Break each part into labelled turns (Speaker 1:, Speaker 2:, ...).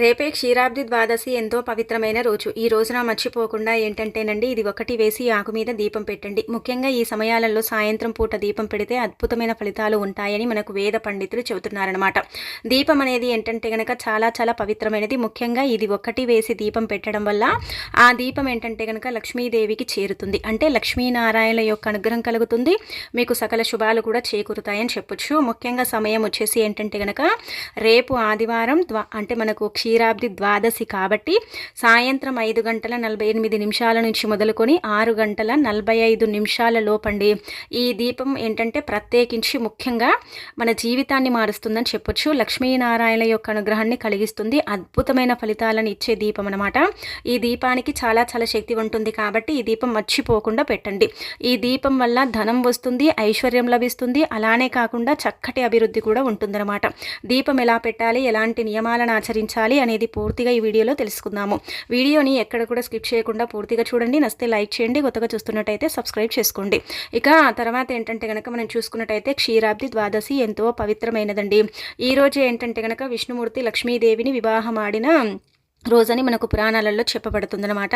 Speaker 1: రేపే క్షీరాబ్ది ద్వాదశి ఎంతో పవిత్రమైన రోజు. ఈ రోజున మర్చిపోకుండా ఏంటంటేనండి ఇది ఒకటి వేసి ఆకు మీద దీపం పెట్టండి. ముఖ్యంగా ఈ సమయాలలో సాయంత్రం పూట దీపం పెడితే అద్భుతమైన ఫలితాలు ఉంటాయని మనకు వేద పండితులు చెబుతున్నారనమాట దీపం అనేది ఏంటంటే గనక చాలా చాలా పవిత్రమైనది. ముఖ్యంగా ఇది ఒకటి వేసి దీపం పెట్టడం వల్ల ఆ దీపం ఏంటంటే గనక లక్ష్మీదేవికి చేరుతుంది. అంటే లక్ష్మీనారాయణ యొక్క అనుగ్రహం కలుగుతుంది. మీకు సకల శుభాలు కూడా చేకూరుతాయని చెప్పొచ్చు. ముఖ్యంగా సమయం వచ్చేసి ఏంటంటే గనక రేపు ఆదివారం అంటే మనకు క్షీరాబ్ది ద్వాదశి కాబట్టి సాయంత్రం ఐదు గంటల నలభై ఎనిమిది నిమిషాల నుంచి మొదలుకొని ఆరు గంటల నలభై ఐదు నిమిషాల లోపండి. ఈ దీపం ఏంటంటే ప్రత్యేకించి ముఖ్యంగా మన జీవితాన్ని మారుస్తుందని చెప్పొచ్చు. లక్ష్మీనారాయణ యొక్క అనుగ్రహాన్ని కలిగిస్తుంది. అద్భుతమైన ఫలితాలను ఇచ్చే దీపం అనమాట ఈ దీపానికి చాలా చాలా శక్తి ఉంటుంది కాబట్టి ఈ దీపం మర్చిపోకుండా పెట్టండి. ఈ దీపం వల్ల ధనం వస్తుంది ఐశ్వర్యం లభిస్తుంది. అలానే కాకుండా చక్కటి అభివృద్ధి కూడా ఉంటుందన్నమాట. దీపం ఎలా పెట్టాలి? ఎలాంటి నియమాలను ఆచరించాలి? అనేది పూర్తిగా ఈ వీడియోలో తెలుసుకుందాము. వీడియోని ఎక్కడ కూడా స్కిప్ చేయకుండా పూర్తిగా చూడండి. నస్తే లైక్ చేయండి. కొత్తగా చూస్తున్నట్టయితే సబ్స్క్రైబ్ చేసుకోండి. ఇక తర్వాత ఏంటంటే కనుక మనం చూసుకున్నట్టయితే క్షీరాబ్ది ద్వాదశి ఎంతో పవిత్రమైనదండి. ఈ ఏంటంటే కనుక విష్ణుమూర్తి లక్ష్మీదేవిని వివాహం ఆడిన రోజని మనకు పురాణాలలో చెప్పబడుతుందనమాట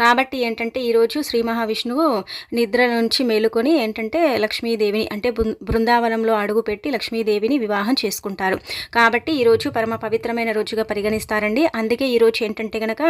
Speaker 1: కాబట్టి ఏంటంటే ఈరోజు శ్రీ మహావిష్ణువు నిద్ర నుంచి మేలుకొని ఏంటంటే లక్ష్మీదేవిని అంటే బృందావనంలో అడుగుపెట్టి లక్ష్మీదేవిని వివాహం చేసుకుంటారు. కాబట్టి ఈరోజు పరమ పవిత్రమైన రోజుగా పరిగణిస్తారండి. అందుకే ఈరోజు ఏంటంటే గనక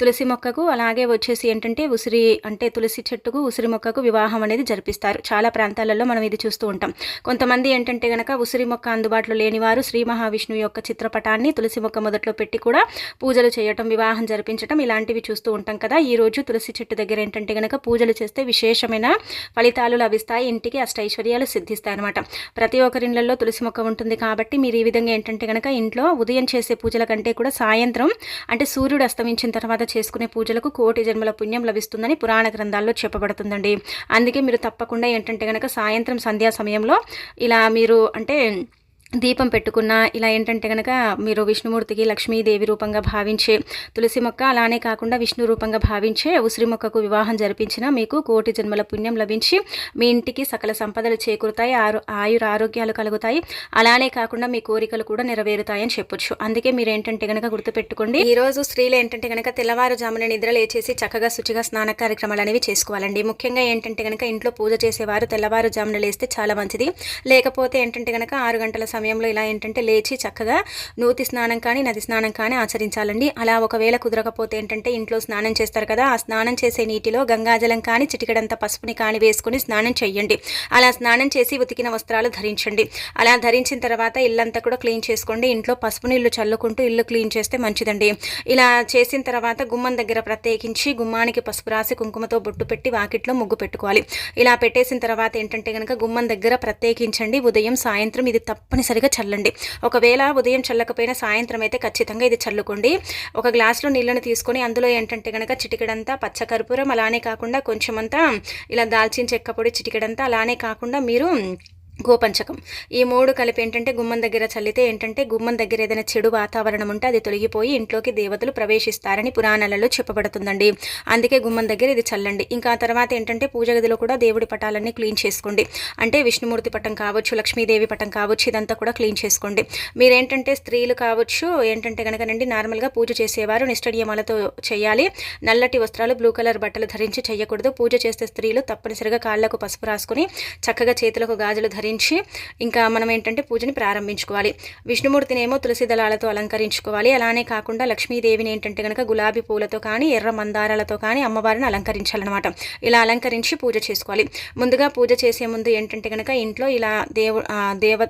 Speaker 1: తులసి మొక్కకు అలాగే వచ్చేసి ఏంటంటే ఉసిరి అంటే తులసి చెట్టుకు ఉసిరి మొక్కకు వివాహం అనేది జరిపిస్తారు. చాలా ప్రాంతాలలో మనం ఇది చూస్తూ ఉంటాం. కొంతమంది ఏంటంటే గనక ఉసిరి మొక్క అందుబాటులో లేని వారు శ్రీ మహావిష్ణువు యొక్క చిత్రపటాన్ని తులసి మొక్క మొదట్లో పెట్టి కూడా పూజలు చేయటం వివాహం జరిపించటం ఇలాంటివి చూస్తూ ఉంటాం కదా. ఈరోజు తులసి చెట్టు దగ్గర ఏంటంటే గనక పూజలు చేస్తే విశేషమైన ఫలితాలు లభిస్తాయి. ఇంటికి అష్టైశ్వర్యాలు సిద్ధిస్తాయి అనమాట ప్రతి ఒక్కరిళ్ళల్లో తులసి మొక్క ఉంటుంది కాబట్టి మీరు ఈ విధంగా ఏంటంటే కనుక ఇంట్లో ఉదయం చేసే పూజల కంటే కూడా సాయంత్రం అంటే సూర్యుడు అస్తమించిన తర్వాత చేసుకునే పూజలకు కోటి జన్మల పుణ్యం లభిస్తుందని పురాణ గ్రంథాల్లో చెప్పబడుతుందండి. అందుకే మీరు తప్పకుండా ఏంటంటే కనుక సాయంత్రం సంధ్యా సమయంలో ఇలా మీరు అంటే దీపం పెట్టుకున్న ఇలా ఏంటంటే కనుక మీరు విష్ణుమూర్తికి లక్ష్మీదేవి రూపంగా భావించే తులసి మొక్క అలానే కాకుండా విష్ణు రూపంగా భావించే ఉసిరి మొక్కకు వివాహం జరిపించిన మీకు కోటి జన్మల పుణ్యం లభించి మీ ఇంటికి సకల సంపదలు చేకూరుతాయి ఆరు ఆయుర ఆరోగ్యాలు కలుగుతాయి. అలానే కాకుండా మీ కోరికలు కూడా నెరవేరుతాయని చెప్పొచ్చు. అందుకే మీరు ఏంటంటే కనుక గుర్తుపెట్టుకోండి ఈరోజు స్త్రీలు ఏంటంటే కనుక తెల్లవారుజామున నిద్ర లేచేసి చక్కగా శుచిగా స్నాన కార్యక్రమాలు అనేవి చేసుకోవాలండి. ముఖ్యంగా ఏంటంటే కనుక ఇంట్లో పూజ చేసేవారు తెల్లవారుజామున లేస్తే చాలా మంచిది. లేకపోతే ఏంటంటే కనుక ఆరు గంటల సమయం సమయంలో ఇలా ఏంటంటే లేచి చక్కగా నూతి స్నానం కానీ నది స్నానం కానీ ఆచరించాలండి. అలా ఒకవేళ కుదరకపోతే ఏంటంటే ఇంట్లో స్నానం చేస్తారు కదా ఆ స్నానం చేసే నీటిలో గంగాజలం కానీ చిటికడంత పసుపుని కానీ వేసుకుని స్నానం చేయండి అలా స్నానం చేసి ఉతికిన వస్త్రాలు ధరించండి. అలా ధరించిన తర్వాత ఇల్లంతా కూడా క్లీన్ చేసుకోండి. ఇంట్లో పసుపు నీళ్ళు చల్లుకుంటూ ఇల్లు క్లీన్ చేస్తే మంచిదండి. ఇలా చేసిన తర్వాత గుమ్మం దగ్గర ప్రత్యేకించి గుమ్మానికి పసుపు రాసి కుంకుమతో బొట్టు పెట్టి వాకిట్లో ముగ్గు పెట్టుకోవాలి. ఇలా పెట్టేసిన తర్వాత ఏంటంటే కనుక గుమ్మం దగ్గర ప్రత్యేకించండి. ఉదయం సాయంత్రం ఇది తప్పనిసరి తప్పనిసరిగా చల్లండి. ఒకవేళ ఉదయం చల్లకపోయినా సాయంత్రం అయితే ఖచ్చితంగా ఇది చల్లుకోండి. ఒక గ్లాసులో నీళ్ళని తీసుకొని అందులో ఏంటంటే కనుక చిటికెడంతా పచ్చకర్పూరం అలానే కాకుండా కొంచెమంతా ఇలా దాల్చిన చెక్క పొడి చిటికెడంతా అలానే కాకుండా మీరు గోపంచకం. ఈ మూడు కలిపి ఏంటంటే గుమ్మం దగ్గర చల్లితే ఏంటంటే గుమ్మం దగ్గర ఏదైనా చెడు వాతావరణం ఉంటే అది తొలగిపోయి ఇంట్లోకి దేవతలు ప్రవేశిస్తారని పురాణాలలో చెప్పబడుతుందండి. అందుకే గుమ్మం దగ్గర ఇది చల్లండి. ఇంకా ఆ తర్వాత ఏంటంటే పూజ గదిలో కూడా దేవుడి పటాలన్నీ క్లీన్ చేసుకోండి. అంటే విష్ణుమూర్తి పటం కావచ్చు లక్ష్మీదేవి పటం కావచ్చు ఇదంతా కూడా క్లీన్ చేసుకోండి. మీరేంటంటే స్త్రీలు కావచ్చు ఏంటంటే కనుకనండి నార్మల్గా పూజ చేసేవారు నిష్టనియమాలతో చేయాలి. నల్లటి వస్త్రాలు బ్లూ కలర్ బట్టలు ధరించి చేయకూడదు. పూజ చేసే స్త్రీలు తప్పనిసరిగా కాళ్ళకు పసుపు రాసుకుని చక్కగా చేతులకు గాజులు ధరించి ఇంకా మనం ఏంటంటే పూజని ప్రారంభించుకోవాలి. విష్ణుమూర్తిని ఏమో తులసి దళాలతో అలంకరించుకోవాలి. అలానే కాకుండా లక్ష్మీదేవిని ఏంటంటే కనుక గులాబీ పూలతో కానీ ఎర్ర మందారాలతో కానీ అమ్మవారిని అలంకరించాలన్నమాట. ఇలా అలంకరించి పూజ చేసుకోవాలి. ముందుగా పూజ చేసే ముందు ఏంటంటే కనుక ఇంట్లో ఇలా దేవు దేవ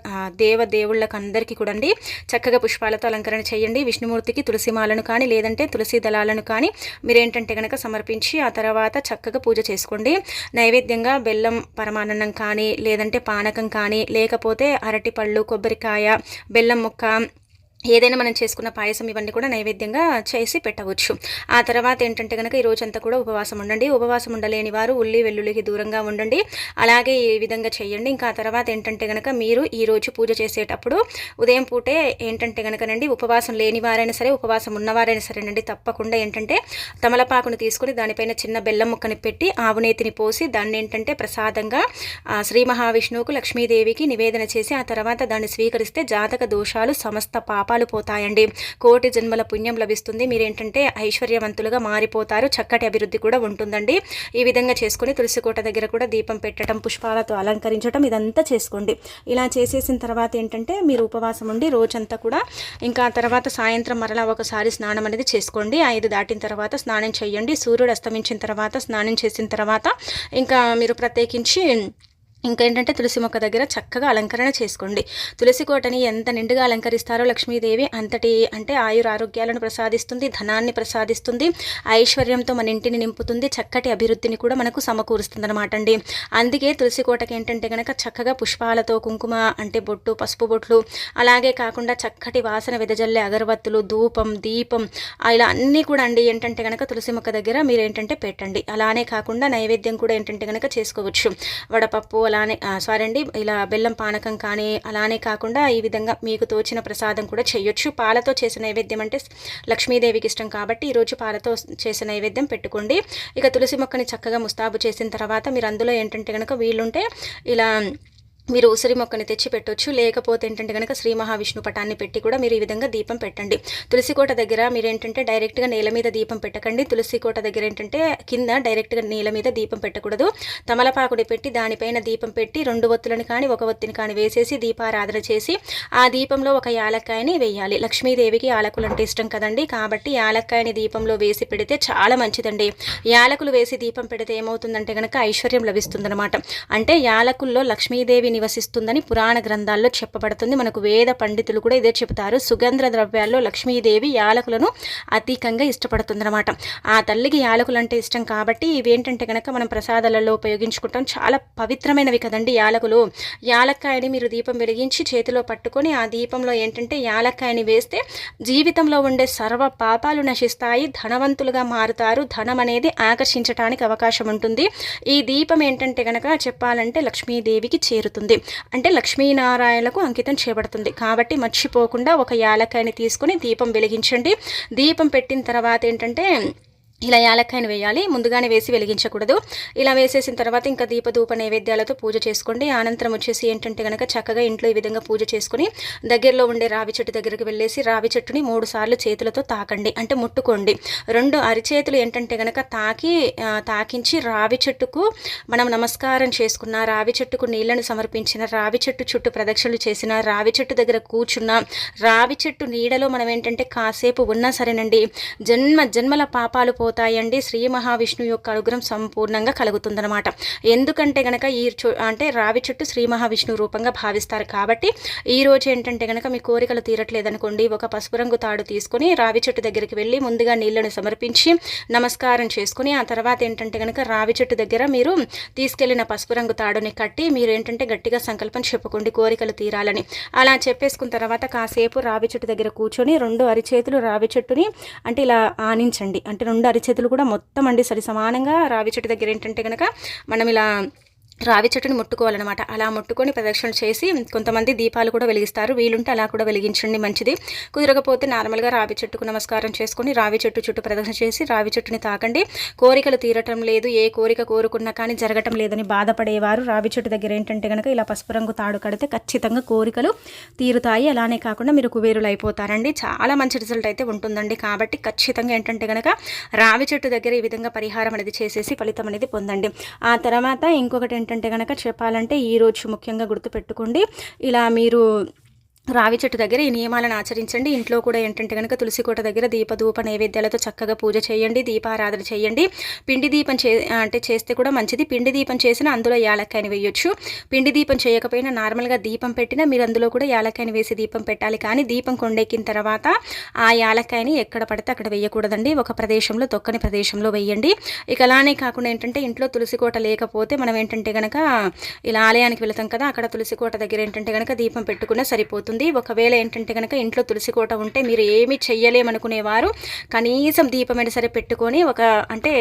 Speaker 1: దేవ దేవుళ్ళకు అందరికీ కూడా అండి చక్కగా పుష్పాలతో అలంకరణ చేయండి. విష్ణుమూర్తికి తులసిమాలను కానీ లేదంటే తులసి దళాలను కానీ మీరేంటంటే కనుక సమర్పించి ఆ తర్వాత చక్కగా పూజ చేసుకోండి. నైవేద్యంగా బెల్లం పరమాన్నం కానీ లేదంటే పానకం కానీ లేకపోతే అరటిపళ్ళు కొబ్బరికాయ బెల్లం ముక్క ఏదైనా మనం చేసుకున్న పాయసం ఇవన్నీ కూడా నైవేద్యంగా చేసి పెట్టవచ్చు. ఆ తర్వాత ఏంటంటే కనుక ఈ రోజంతా కూడా ఉపవాసం ఉండండి. ఉపవాసం ఉండలేని వారు ఉల్లి వెల్లుల్లికి దూరంగా ఉండండి. అలాగే ఈ విధంగా చేయండి. ఇంకా ఆ తర్వాత ఏంటంటే కనుక మీరు ఈరోజు పూజ చేసేటప్పుడు ఉదయం పూటే ఏంటంటే కనుకనండి ఉపవాసం లేని వారైనా సరే ఉపవాసం ఉన్నవారైనా సరేనండి తప్పకుండా ఏంటంటే తమలపాకును తీసుకుని దానిపైన చిన్న బెల్లం ముక్కని పెట్టి ఆవునేతిని పోసి దాన్ని ఏంటంటే ప్రసాదంగా శ్రీ మహావిష్ణువుకు లక్ష్మీదేవికి నివేదన చేసి ఆ తర్వాత దాన్ని స్వీకరిస్తే జాతక దోషాలు సమస్త పాప పాపాలు పోతాయండి కోటి జన్మల పుణ్యం లభిస్తుంది. మీరేంటంటే ఐశ్వర్యవంతులుగా మారిపోతారు. చక్కటి అభివృద్ధి కూడా ఉంటుందండి. ఈ విధంగా చేసుకొని తులసి కోట దగ్గర కూడా దీపం పెట్టడం పుష్పాలతో అలంకరించడం ఇదంతా చేసుకోండి. ఇలా చేసేసిన తర్వాత ఏంటంటే మీరు ఉపవాసం ఉండి రోజంతా కూడా ఇంకా తర్వాత సాయంత్రం మరలా ఒకసారి స్నానం అనేది చేసుకోండి. ఐదు దాటిన తర్వాత స్నానం చేయండి. సూర్యుడు అస్తమించిన తర్వాత స్నానం చేసిన తర్వాత ఇంకా మీరు ప్రత్యేకించి ఇంకేంటంటే తులసి మొక్క దగ్గర చక్కగా అలంకరణ చేసుకోండి. తులసి కోటని ఎంత నిండుగా అలంకరిస్తారో లక్ష్మీదేవి అంతటి అంటే ఆయుర ఆరోగ్యాలను ప్రసాదిస్తుంది ధనాన్ని ప్రసాదిస్తుంది ఐశ్వర్యంతో మన ఇంటిని నింపుతుంది చక్కటి అభివృద్ధిని కూడా మనకు సమకూరుస్తుంది అనమాట అండి అందుకే తులసి కోటకి ఏంటంటే కనుక చక్కగా పుష్పాలతో కుంకుమ అంటే బొట్టు పసుపు బొట్లు అలాగే కాకుండా చక్కటి వాసన వెదజల్లే అగరబత్తులు ధూపం దీపం ఇలా అన్నీ కూడా అండి. ఏంటంటే కనుక తులసి మొక్క దగ్గర మీరు ఏంటంటే పెట్టండి. అలానే కాకుండా నైవేద్యం కూడా ఏంటంటే కనుక చేసుకోవచ్చు. వడపప్పు అలానే సారీ అండి ఇలా బెల్లం పానకం కానీ అలానే కాకుండా ఈ విధంగా మీకు తోచిన ప్రసాదం కూడా చేయొచ్చు. పాలతో చేసిన నైవేద్యం అంటే లక్ష్మీదేవికి ఇష్టం కాబట్టి ఈరోజు పాలతో చేసిన నైవేద్యం పెట్టుకోండి. ఇక తులసి మొక్కని చక్కగా ముస్తాబు చేసిన తర్వాత మీరు అందులో ఏంటంటే కనుక వీలుంటే ఇలా మీరు ఉసిరి మొక్కని తెచ్చి పెట్టొచ్చు లేకపోతే ఏంటంటే కనుక శ్రీ మహావిష్ణు పటాన్ని పెట్టి కూడా మీరు ఈ విధంగా దీపం పెట్టండి. తులసికోట దగ్గర మీరు ఏంటంటే డైరెక్ట్గా నేల మీద దీపం పెట్టకండి. తులసికోట దగ్గర ఏంటంటే కింద డైరెక్ట్గా నేల మీద దీపం పెట్టకూడదు. తమలపాకుడి పెట్టి దానిపైన దీపం పెట్టి రెండు ఒత్తులను కానీ ఒక ఒత్తిని కానీ వేసేసి దీపారాధన చేసి ఆ దీపంలో ఒక యాలక్కాయని వేయాలి. లక్ష్మీదేవికి యాలకులు అంటే ఇష్టం కదండి. కాబట్టి యాలక్కాయని దీపంలో వేసి పెడితే చాలా మంచిదండి. యాలకులు వేసి దీపం పెడితే ఏమవుతుందంటే కనుక ఐశ్వర్యం లభిస్తుందనమాట అంటే యాలకుల్లో లక్ష్మీదేవి నివసిస్తుందని పురాణ గ్రంథాల్లో చెప్పబడుతుంది. మనకు వేద పండితులు కూడా ఇదే చెబుతారు. సుగంధ ద్రవ్యాల్లో లక్ష్మీదేవి యాలకులను అధికంగా ఇష్టపడుతుందన్నమాట. ఆ తల్లికి యాలకులు అంటే ఇష్టం కాబట్టి ఇవేంటంటే కనుక మనం ప్రసాదాలలో ఉపయోగించుకుంటాం. చాలా పవిత్రమైనవి కదండి యాలకులు. యాలక్కాయని మీరు దీపం వెలిగించి చేతిలో పట్టుకొని ఆ దీపంలో ఏంటంటే యాలక్కాయని వేస్తే జీవితంలో ఉండే సర్వ పాపాలు నశిస్తాయి ధనవంతులుగా మారుతారు. ధనం అనేది ఆకర్షించడానికి అవకాశం ఉంటుంది. ఈ దీపం ఏంటంటే కనుక చెప్పాలంటే లక్ష్మీదేవికి చేరుతుంది. అవుతుంది అంటే లక్ష్మీనారాయణకు అంకితం చేయబడుతుంది కాబట్టి మర్చిపోకుండా ఒక యాలకాయని తీసుకొని దీపం వెలిగించండి. దీపం పెట్టిన తర్వాత ఏంటంటే ఇలా యాలక్కాయను వేయాలి ముందుగానే వేసి వెలిగించకూడదు. ఇలా వేసేసిన తర్వాత ఇంకా దీపధూప నైవేద్యాలతో పూజ చేసుకోండి. అనంతరం వచ్చేసి ఏంటంటే కనుక చక్కగా ఇంట్లో ఈ విధంగా పూజ చేసుకుని దగ్గరలో ఉండే రావి చెట్టు దగ్గరికి వెళ్ళేసి రావి చెట్టుని మూడు సార్లు చేతులతో తాకండి. అంటే ముట్టుకోండి. రెండు అరిచేతులు ఏంటంటే కనుక తాకి తాకించి రావి చెట్టుకు మనం నమస్కారం చేసుకున్న రావి చెట్టుకు నీళ్ళను సమర్పించిన రావి చెట్టు చుట్టూ ప్రదక్షిణలు చేసిన రావి చెట్టు దగ్గర కూర్చున్న రావి చెట్టు నీడలో మనం ఏంటంటే కాసేపు ఉన్నా సరేనండి. జన్మ జన్మల పాపాలు పోతాయండి శ్రీ మహావిష్ణువు యొక్క అనుగ్రహం సంపూర్ణంగా కలుగుతుందనమాట ఎందుకంటే గనక ఈ అంటే రావి చెట్టు శ్రీ మహావిష్ణువు రూపంగా భావిస్తారు కాబట్టి ఈ రోజు ఏంటంటే గనక మీ కోరికలు తీరట్లేదనుకోండి. ఒక పసుపు రంగు తాడు తీసుకొని రావి చెట్టు దగ్గరికి వెళ్ళి ముందుగా నీళ్ళను సమర్పించి నమస్కారం చేసుకుని ఆ తర్వాత ఏంటంటే గనక రావి చెట్టు దగ్గర మీరు తీసుకెళ్ళిన పసుపు రంగు తాడుని కట్టి మీరు ఏంటంటే గట్టిగా సంకల్పం చెప్పుకోండి కోరికలు తీరాలని. అలా చెప్పేసుకున్న తర్వాత కాసేపు రావి చెట్టు దగ్గర కూర్చొని రెండు అరిచేతులు రావి చెట్టుని అంటే ఇలా ఆనించండి. అంటే రెండు అరిచేతులు కూడా మొత్తం అండి సరి సమానంగా రావి చెట్టు దగ్గర ఏంటంటే కనుక మనం ఇలా రావి చెట్టుని ముట్టుకోవాలన్నమాట. అలా ముట్టుకొని ప్రదక్షిణ చేసి కొంతమంది దీపాలు కూడా వెలిగిస్తారు. వీలుంటే అలా కూడా వెలిగించండి మంచిది. కుదరకపోతే నార్మల్గా రావి చెట్టుకు నమస్కారం చేసుకొని రావి చెట్టు చుట్టూ ప్రదక్షిణ చేసి రావి చెట్టుని తాకండి. కోరికలు తీరటం లేదు ఏ కోరిక కోరుకున్నా కానీ జరగటం లేదని బాధపడేవారు. రావి చెట్టు దగ్గర ఏంటంటే కనుక ఇలా పసుపు రంగు తాడు కడితే ఖచ్చితంగా కోరికలు తీరుతాయి. అలానే కాకుండా మీరు కుబేరులు అయిపోతారండి. చాలా మంచి రిజల్ట్ అయితే ఉంటుందండి. కాబట్టి ఖచ్చితంగా ఏంటంటే కనుక రావి చెట్టు దగ్గర ఈ విధంగా పరిహారం అనేది చేసేసి ఫలితం అనేది పొందండి. ఆ తర్వాత ఇంకొకటి ఏంటంటే కనుక చెప్పాలంటే ఈరోజు ముఖ్యంగా గుర్తుపెట్టుకోండి. ఇలా మీరు రావి చెట్టు దగ్గర ఈ నియమాలను ఆచరించండి. ఇంట్లో కూడా ఏంటంటే కనుక తులసి కోట దగ్గర దీపధూప నైవేద్యాలతో చక్కగా పూజ చేయండి దీపారాధన చేయండి. పిండి దీపం చే అంటే చేస్తే కూడా మంచిది. పిండి దీపం చేసిన అందులో యాలక్కాయని వేయొచ్చు. పిండి దీపం చేయకపోయినా నార్మల్గా దీపం పెట్టినా మీరు అందులో కూడా యాలక్కాయని వేసి దీపం పెట్టాలి. కానీ దీపం కొండెక్కిన తర్వాత ఆ యాలక్కాయని ఎక్కడ పడితే అక్కడ వేయకూడదండి. ఒక ప్రదేశంలో తొక్కని ప్రదేశంలో వేయండి. ఇక అలానే కాకుండా ఏంటంటే ఇంట్లో తులసి కోట లేకపోతే మనం ఏంటంటే కనుక ఇలా ఆలయానికి వెళతాం కదా అక్కడ తులసి కోట దగ్గర ఏంటంటే కనుక దీపం పెట్టుకున్నా సరిపోతుంది. అవుతుంది ఒకవేళ ఏంటంటే కనుక ఇంట్లో తులసి కోట ఉంటే మీరు ఏమి చెయ్యలేమనుకునేవారు. కనీసం దీపమైన సరే పెట్టుకొని ఒక అంటే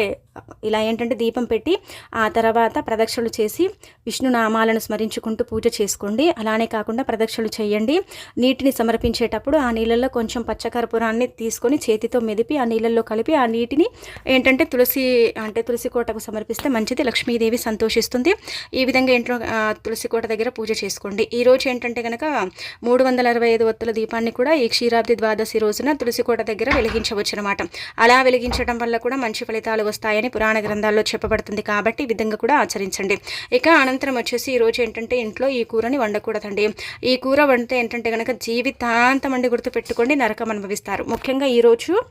Speaker 1: ఇలా ఏంటంటే దీపం పెట్టి ఆ తర్వాత ప్రదక్షిణలు చేసి విష్ణు నామాలను స్మరించుకుంటూ పూజ చేసుకోండి. అలానే కాకుండా ప్రదక్షిణలు చేయండి. నీటిని సమర్పించేటప్పుడు ఆ నీళ్ళల్లో కొంచెం పచ్చకర్పూరాన్ని తీసుకొని చేతితో మెదిపి ఆ నీళ్ళల్లో కలిపి ఆ నీటిని ఏంటంటే తులసి అంటే తులసి కోటకు సమర్పిస్తే మంచిది. లక్ష్మీదేవి సంతోషిస్తుంది. ఈ విధంగా ఇంట్లో తులసి కోట దగ్గర పూజ చేసుకోండి. ఈ రోజు ఏంటంటే కనుక మూడు వందల అరవై ఐదు ఒత్తుల దీపాన్ని కూడా ఈ క్షీరాబ్ది ద్వాదశి రోజున తులసి కోట దగ్గర వెలిగించవచ్చు అనమాట అలా వెలిగించడం వల్ల కూడా మంచి ఫలితాలు వస్తాయని పురాణ గ్రంథాల్లో చెప్పబడుతుంది కాబట్టి ఈ విధంగా కూడా ఆచరించండి. ఇక అనంతరం వచ్చేసి ఈరోజు ఏంటంటే ఇంట్లో ఈ కూరని వండకూడదండి. ఈ కూర వండితే ఏంటంటే కనుక జీవితాంతం అండి గుర్తుపెట్టుకోండి నరకం అనుభవిస్తారు. ముఖ్యంగా ఈరోజు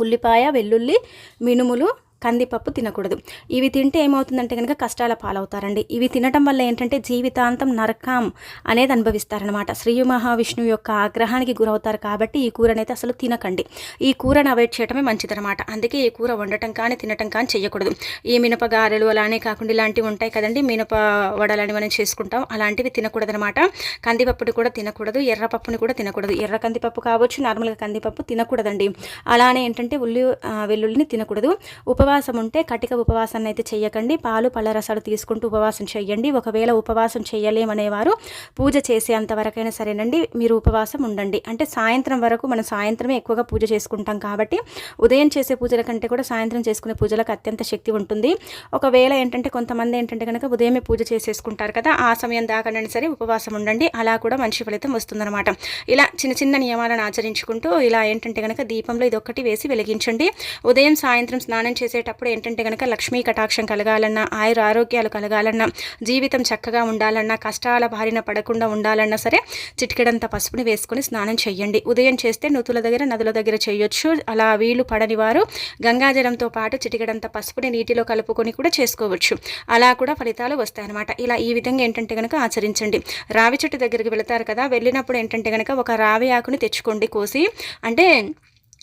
Speaker 1: ఉల్లిపాయ వెల్లుల్లి మినుములు కందిపప్పు తినకూడదు. ఇవి తింటే ఏమవుతుందంటే కనుక కష్టాల పాలవుతారండి. ఇవి తినటం వల్ల ఏంటంటే జీవితాంతం నరకం అనేది అనుభవిస్తారనమాట శ్రీ మహావిష్ణువు యొక్క ఆగ్రహానికి గురవుతారు కాబట్టి ఈ కూరనైతే అసలు తినకండి. ఈ కూరను అవాయిడ్ చేయడమే మంచిదనమాట అందుకే ఈ కూర వండటం కానీ తినటం కానీ చేయకూడదు ఈ మినప గారెలు అలానే కాకుండా ఇలాంటివి ఉంటాయి కదండి. మినప వడలని మనం చేసుకుంటాం. అలాంటివి తినకూడదనమాట కందిపప్పుని కూడా తినకూడదు. ఎర్రపప్పుని కూడా తినకూడదు. ఎర్ర కందిపప్పు కావచ్చు నార్మల్గా కందిపప్పు తినకూడదండి. అలానే ఏంటంటే ఉల్లి వెల్లుల్లిని తినకూడదు. ఉపవాసం ఉపవాసం ఉంటే కటిక ఉపవాసాన్ని అయితే చేయకండి పాలు పళ్ళ రసాలు తీసుకుంటూ ఉపవాసం చేయండి ఒకవేళ ఉపవాసం చేయలేమనేవారు పూజ చేసేంత వరకైనా సరేనండి మీరు ఉపవాసం ఉండండి. అంటే సాయంత్రం వరకు మనం సాయంత్రమే ఎక్కువగా పూజ చేసుకుంటాం కాబట్టి ఉదయం చేసే పూజల కంటే కూడా సాయంత్రం చేసుకునే పూజలకు అత్యంత శక్తి ఉంటుంది. ఒకవేళ ఏంటంటే కొంతమంది ఏంటంటే కనుక ఉదయమే పూజ చేసేసుకుంటారు కదా ఆ సమయం దాకానైనా సరే ఉపవాసం ఉండండి. అలా కూడా మంచి ఫలితం వస్తుందన్నమాట. ఇలా చిన్న చిన్న నియమాలను ఆచరించుకుంటూ ఇలా ఏంటంటే కనుక దీపంలో ఇది ఒక్కటి వేసి వెలిగించండి. ఉదయం సాయంత్రం స్నానం చేసి చేసేటప్పుడు ఏంటంటే కనుక లక్ష్మీ కటాక్షం కలగాలన్నా ఆయుర ఆరోగ్యాలు కలగాలన్నా జీవితం చక్కగా ఉండాలన్నా కష్టాల బారిన పడకుండా ఉండాలన్నా సరే చిటికెడంత పసుపుని వేసుకొని స్నానం చేయండి ఉదయం చేస్తే నూతుల దగ్గర నదుల దగ్గర చేయొచ్చు. అలా వీలు పడని వారు గంగాజలంతో పాటు చిటికెడంత పసుపుని నీటిలో కలుపుకొని కూడా చేసుకోవచ్చు. అలా కూడా ఫలితాలు వస్తాయన్నమాట. ఇలా ఈ విధంగా ఏంటంటే కనుక ఆచరించండి. రావి చెట్టు దగ్గరికి వెళతారు కదా వెళ్ళినప్పుడు ఏంటంటే కనుక ఒక రావి ఆకుని తెచ్చుకోండి కోసి. అంటే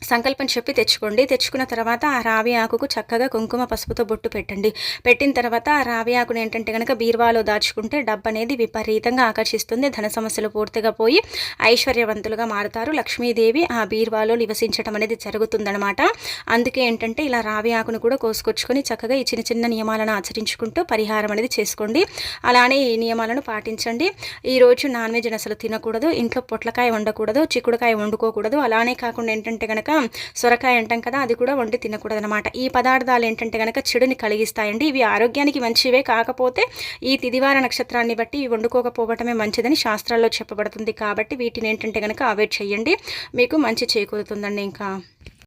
Speaker 1: సంకల్పం చెప్పి తెచ్చుకోండి. తెచ్చుకున్న తర్వాత ఆ రావి ఆకుకు చక్కగా కుంకుమ పసుపుతో బొట్టు పెట్టండి. పెట్టిన తర్వాత ఆ రావి ఆకును ఏంటంటే కనుక బీరువాలో దాచుకుంటే డబ్బు అనేది విపరీతంగా ఆకర్షిస్తుంది. ధన సమస్యలు పూర్తిగా పోయి ఐశ్వర్యవంతులుగా మారుతారు. లక్ష్మీదేవి ఆ బీరువాలో నివసించడం అనేది జరుగుతుందనమాట అందుకే ఏంటంటే ఇలా రావి ఆకును కూడా కోసుకొచ్చుకొని చక్కగా ఈ చిన్న చిన్న నియమాలను ఆచరించుకుంటూ పరిహారం అనేది చేసుకోండి. అలానే ఈ నియమాలను పాటించండి. ఈరోజు నాన్ వెజ్ అసలు తినకూడదు. ఇంట్లో పొట్లకాయ వండకూడదు. చిక్కుడుకాయ వండుకోకూడదు. అలానే కాకుండా ఏంటంటే కనుక సొరకాయ అంటాం కదా అది కూడా వండి తినకూడదు అనమాట ఈ పదార్థాలు ఏంటంటే కనుక చెడుని కలిగిస్తాయండి. ఇవి ఆరోగ్యానికి మంచివే కాకపోతే ఈ తిదివార నక్షత్రాన్ని బట్టి ఇవి వండుకోకపోవటమే మంచిదని శాస్త్రాల్లో చెప్పబడుతుంది. కాబట్టి వీటిని ఏంటంటే కనుక అవాయిడ్ చేయండి. మీకు మంచి చేకూరుతుందండి ఇంకా.